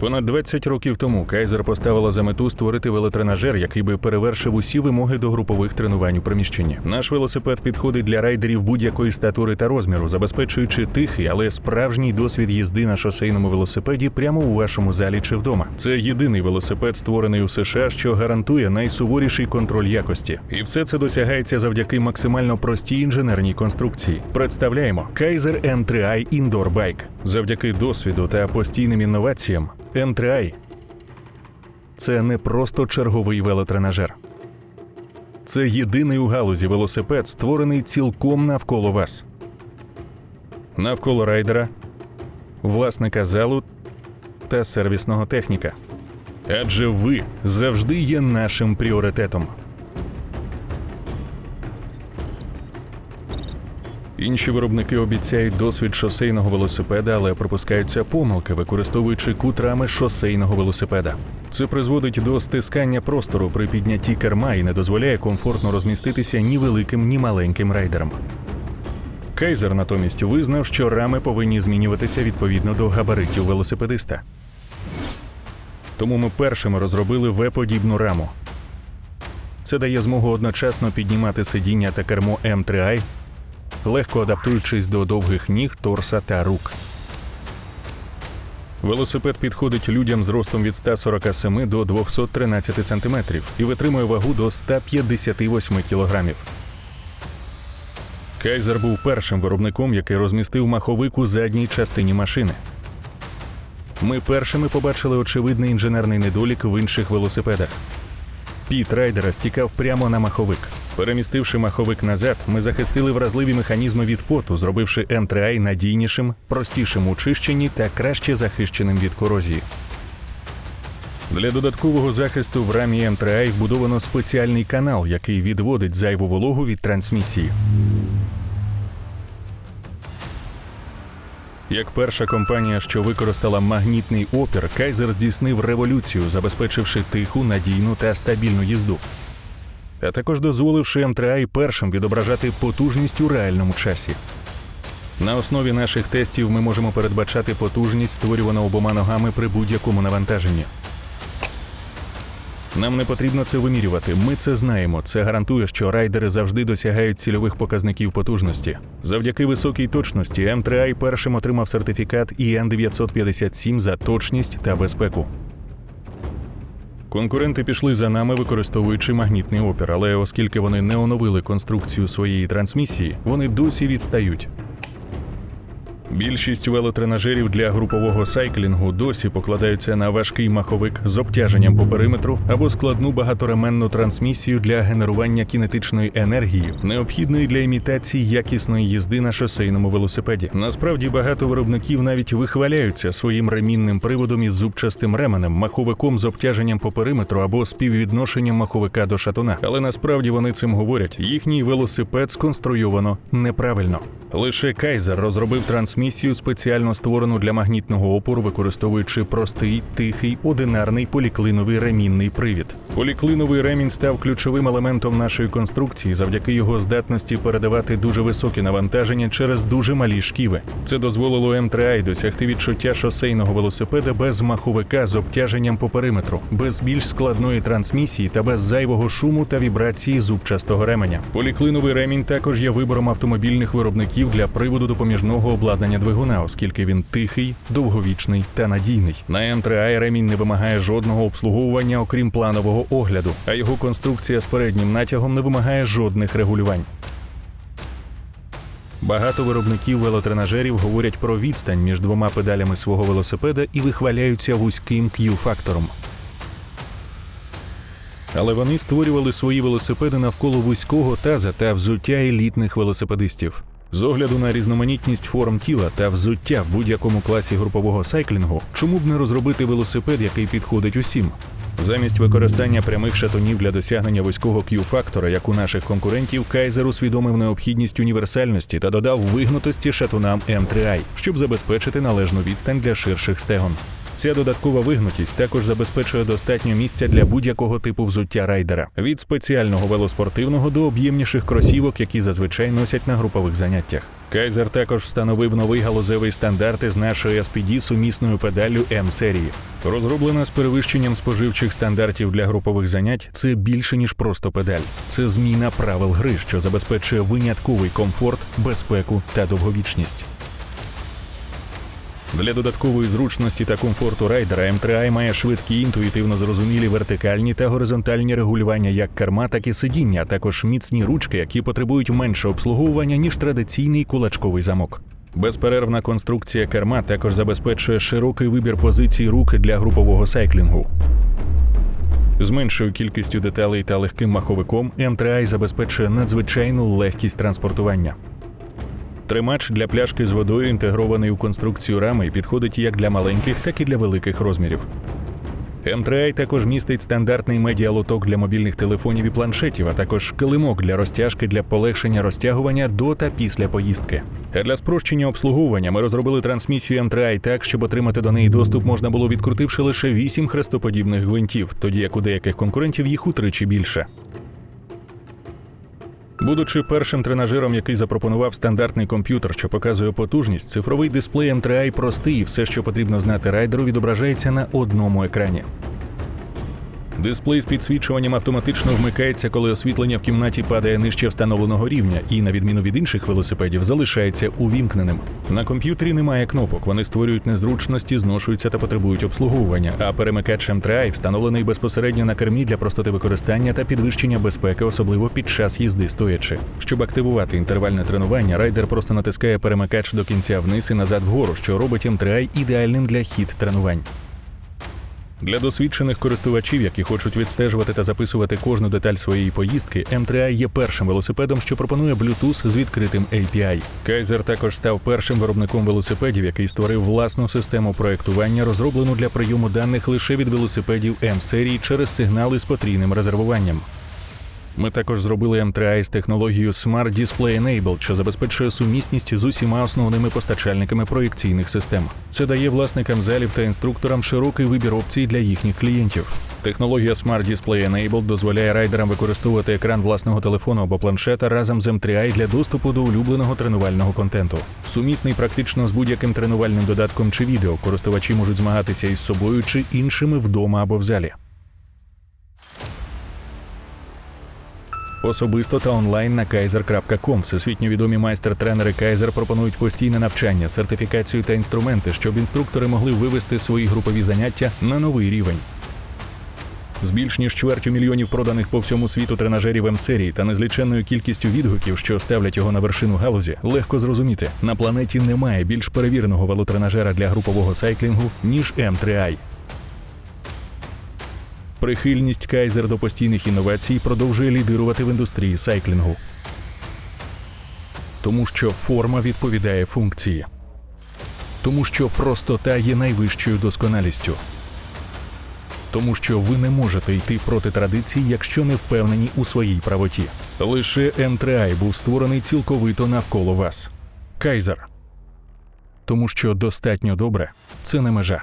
Понад 20 років тому Кайзер поставила за мету створити велотренажер, який би перевершив усі вимоги до групових тренувань у приміщенні. Наш велосипед підходить для райдерів будь-якої статури та розміру, забезпечуючи тихий, але справжній досвід їзди на шосейному велосипеді прямо у вашому залі чи вдома. Це єдиний велосипед, створений у США, що гарантує найсуворіший контроль якості. І все це досягається завдяки максимально простій інженерній конструкції. Представляємо Kaiser M3i Indoor Bike. Завдяки досвіду та постійним інноваціям M3i – це не просто черговий велотренажер. Це єдиний у галузі велосипед, створений цілком навколо вас. Навколо райдера, власника залу та сервісного техніка. Адже ви завжди є нашим пріоритетом. Інші виробники обіцяють досвід шосейного велосипеда, але пропускаються помилки, використовуючи кут рами шосейного велосипеда. Це призводить до стискання простору при піднятті керма і не дозволяє комфортно розміститися ні великим, ні маленьким райдерам. Кайзер натомість визнав, що рами повинні змінюватися відповідно до габаритів велосипедиста. Тому ми першими розробили В-подібну раму. Це дає змогу одночасно піднімати сидіння та кермо М3i, легко адаптуючись до довгих ніг, торса та рук. Велосипед підходить людям з ростом від 147 до 213 см і витримує вагу до 158 кг. Кайзер був першим виробником, який розмістив маховик у задній частині машини. Ми першими побачили очевидний інженерний недолік в інших велосипедах. Піт райдера стікав прямо на маховик. Перемістивши маховик назад, ми захистили вразливі механізми від поту, зробивши M3i надійнішим, простішим у чищенні та краще захищеним від корозії. Для додаткового захисту в рамі M3i вбудовано спеціальний канал, який відводить зайву вологу від трансмісії. Як перша компанія, що використала магнітний опір, Кайзер здійснив революцію, забезпечивши тиху, надійну та стабільну їзду. А також дозволивши М3i першим відображати потужність у реальному часі. На основі наших тестів ми можемо передбачати потужність, створювану обома ногами при будь-якому навантаженні. Нам не потрібно це вимірювати. Ми це знаємо. Це гарантує, що райдери завжди досягають цільових показників потужності. Завдяки високій точності М3i першим отримав сертифікат EN 957 за точність та безпеку. Конкуренти пішли за нами, використовуючи магнітний опір, але оскільки вони не оновили конструкцію своєї трансмісії, вони досі відстають. Більшість велотренажерів для групового сайклінгу досі покладаються на важкий маховик з обтяженням по периметру або складну багатоременну трансмісію для генерування кінетичної енергії, необхідної для імітації якісної їзди на шосейному велосипеді. Насправді багато виробників навіть вихваляються своїм ремінним приводом із зубчастим ременем, маховиком з обтяженням по периметру або співвідношенням маховика до шатуна. Але насправді вони цим говорять: їхній велосипед сконструйовано неправильно. Лише Кайзер розробив трансмісію, спеціально створену для магнітного опору, використовуючи простий, тихий, одинарний поліклиновий ремінний привід. Поліклиновий ремінь став ключовим елементом нашої конструкції завдяки його здатності передавати дуже високі навантаження через дуже малі шківи. Це дозволило М3i досягти відчуття шосейного велосипеда без маховика з обтяженням по периметру, без більш складної трансмісії та без зайвого шуму та вібрації зубчастого ременя. Поліклиновий ремінь також є вибором автомобільних виробників для приводу допоміжного обладнання двигуна, оскільки він тихий, довговічний та надійний. На М3i ремінь не вимагає жодного обслуговування, окрім планового огляду, а його конструкція з переднім натягом не вимагає жодних регулювань. Багато виробників велотренажерів говорять про відстань між двома педалями свого велосипеда і вихваляються вузьким Q-фактором. Але вони створювали свої велосипеди навколо вузького таза та взуття елітних велосипедистів. З огляду на різноманітність форм тіла та взуття в будь-якому класі групового сайклінгу, чому б не розробити велосипед, який підходить усім? Замість використання прямих шатунів для досягнення вузького Q-фактора, як у наших конкурентів, Кайзер усвідомив необхідність універсальності та додав вигнутості шатунам M3i, щоб забезпечити належну відстань для ширших стегон. Ця додаткова вигнутість також забезпечує достатньо місця для будь-якого типу взуття райдера від спеціального велоспортивного до об'ємніших кросівок, які зазвичай носять на групових заняттях. Кайзер також встановив новий галузевий стандарт із нашої SPD сумісною педаллю М серії. Розроблена з перевищенням споживчих стандартів для групових занять. Це більше ніж просто педаль. Це зміна правил гри, що забезпечує винятковий комфорт, безпеку та довговічність. Для додаткової зручності та комфорту райдера М3i має швидкі, інтуїтивно зрозумілі вертикальні та горизонтальні регулювання як керма, так і сидіння, а також міцні ручки, які потребують менше обслуговування ніж традиційний кулачковий замок. Безперервна конструкція керма також забезпечує широкий вибір позицій рук для групового сайклінгу. З меншою кількістю деталей та легким маховиком М3i забезпечує надзвичайну легкість транспортування. Тримач для пляшки з водою інтегрований у конструкцію рами підходить як для маленьких, так і для великих розмірів. М3i також містить стандартний медіалоток для мобільних телефонів і планшетів, а також килимок для розтяжки для полегшення розтягування до та після поїздки. А для спрощення обслуговування ми розробили трансмісію М3i так, щоб отримати до неї доступ можна було відкрутивши лише 8 хрестоподібних гвинтів, тоді як у деяких конкурентів їх утричі більше. Будучи першим тренажером, який запропонував стандартний комп'ютер, що показує потужність, цифровий дисплей M3i простий, і все, що потрібно знати райдеру, відображається на одному екрані. Дисплей з підсвічуванням автоматично вмикається, коли освітлення в кімнаті падає нижче встановленого рівня, і, на відміну від інших велосипедів, залишається увімкненим. На комп'ютері немає кнопок, вони створюють незручності, зношуються та потребують обслуговування. А перемикач M3i встановлений безпосередньо на кермі для простоти використання та підвищення безпеки, особливо під час їзди стоячи. Щоб активувати інтервальне тренування, райдер просто натискає перемикач до кінця вниз і назад вгору, що робить M3i ідеальним для хід тренувань. Для досвідчених користувачів, які хочуть відстежувати та записувати кожну деталь своєї поїздки, M3i є першим велосипедом, що пропонує Bluetooth з відкритим API. Kaiser також став першим виробником велосипедів, який створив власну систему проектування, розроблену для прийому даних лише від велосипедів M серії через сигнали з потрійним резервуванням. Ми також зробили M3i з технологією Smart Display Enabled, що забезпечує сумісність з усіма основними постачальниками проєкційних систем. Це дає власникам залів та інструкторам широкий вибір опцій для їхніх клієнтів. Технологія Smart Display Enabled дозволяє райдерам використовувати екран власного телефону або планшета разом з M3i для доступу до улюбленого тренувального контенту. Сумісний практично з будь-яким тренувальним додатком чи відео. Користувачі можуть змагатися із собою чи іншими вдома або в залі. Особисто та онлайн на kaiser.com. Всесвітньо відомі майстер-тренери Kaiser пропонують постійне навчання, сертифікацію та інструменти, щоб інструктори могли вивести свої групові заняття на новий рівень. З більш ніж чвертю мільйонів проданих по всьому світу тренажерів М-серії та незліченною кількістю відгуків, що ставлять його на вершину галузі, легко зрозуміти, на планеті немає більш перевіреного велотренажера для групового сайклінгу, ніж М3i. Прихильність Кайзер до постійних інновацій продовжує лідирувати в індустрії сайклінгу. Тому що форма відповідає функції. Тому що простота є найвищою досконалістю. Тому що ви не можете йти проти традицій, якщо не впевнені у своїй правоті. Лише М3i був створений цілковито навколо вас. Кайзер. Тому що достатньо добре це не межа.